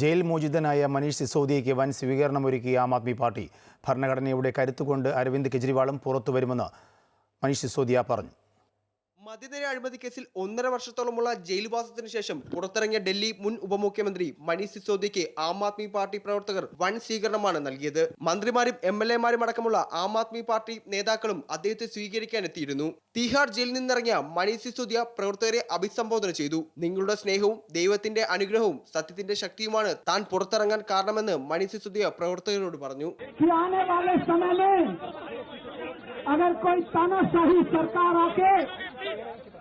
Jail മോചിതനായ Manish സിസോദിയയ്ക്ക് വൻ സ്വീകരണമൊരുക്കിയ ആം Aadmi party. ഭരണഘടനയുടെ കരുത്തുകൊണ്ട് അരവിന്ദ് കെജ്രിവാളും പുറത്തു വരുമെന്ന് മനീഷ് സിസോദിയ പറഞ്ഞു. മതിനിര അഴിമതി കേസിൽ ഒന്നര വർഷത്തോളമുള്ള ജയിൽവാസത്തിന് ശേഷം പുറത്തിറങ്ങിയ ഡൽഹി മുൻ ഉപമുഖ്യമന്ത്രി മനീഷ് സിസോദിക്ക് ആം ആദ്മി പാർട്ടി പ്രവർത്തകർ വൻ സ്വീകരണമാണ് നൽകിയത് മന്ത്രിമാരും എം എൽ എമാരും അടക്കമുള്ള ആം ആദ്മി പാർട്ടി നേതാക്കളും അദ്ദേഹത്തെ സ്വീകരിക്കാനെത്തിയിരുന്നു തീഹാർ ജയിലിൽ നിന്നിറങ്ങിയ മനീഷ് സിസോദിയ പ്രവർത്തകരെ അഭിസംബോധന ചെയ്തു നിങ്ങളുടെ സ്നേഹവും ദൈവത്തിന്റെ അനുഗ്രഹവും സത്യത്തിന്റെ ശക്തിയുമാണ് താൻ പുറത്തിറങ്ങാൻ കാരണമെന്ന് മനീഷ് സിസോദിയ പ്രവർത്തകരോട് പറഞ്ഞു कि आने वाले समय में अगर कोई तानाशाही सरकार आके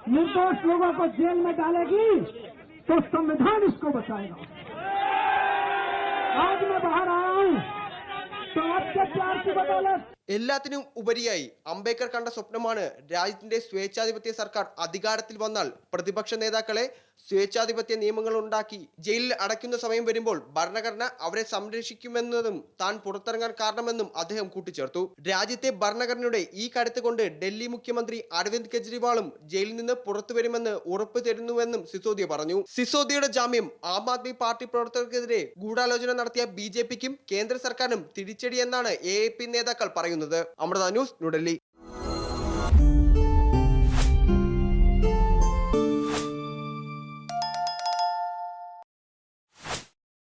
निर्दोष लोगों को जेल में डालेगी तो संविधान इसको बचाएगा आज मैं बाहर आया हूँ तो आपके प्यार की बदौलत എല്ലാത്തിനും ഉപരിയായി അംബേദ്കർ കണ്ട സ്വപ്നമാണ് രാജ്യത്തിന്റെ സ്വേച്ഛാധിപത്യ സർക്കാർ അധികാരത്തിൽ വന്നാൽ പ്രതിപക്ഷ നേതാക്കളെ സ്വേച്ഛാധിപത്യ നിയമങ്ങൾ ഉണ്ടാക്കി ജയിലിൽ അടയ്ക്കുന്ന സമയം വരുമ്പോൾ ഭരണഘടന അവരെ സംരക്ഷിക്കുമെന്നതും താൻ പുറത്തിറങ്ങാൻ കാരണമെന്നും അദ്ദേഹം കൂട്ടിച്ചേർത്തു. രാജ്യത്തെ ഭരണഘടനയുടെ ഈ കരുത്ത് കൊണ്ട് ഡൽഹി മുഖ്യമന്ത്രി അരവിന്ദ് കെജ്രിവാളും ജയിലിൽ നിന്ന് പുറത്തു വരുമെന്ന് ഉറപ്പ് തരുന്നുവെന്നും സിസോദിയ പറഞ്ഞു. സിസോദിയയുടെ ജാമ്യം ആം ആദ്മി പാർട്ടി പ്രവർത്തകർക്കെതിരെ ഗൂഢാലോചന നടത്തിയ ബി കേന്ദ്ര സർക്കാരും തിരിച്ചടിയെന്നാണ് എ പി നേതാക്കൾ പറയുന്നത്. അമൃത ന്യൂസ് ന്യൂഡൽഹി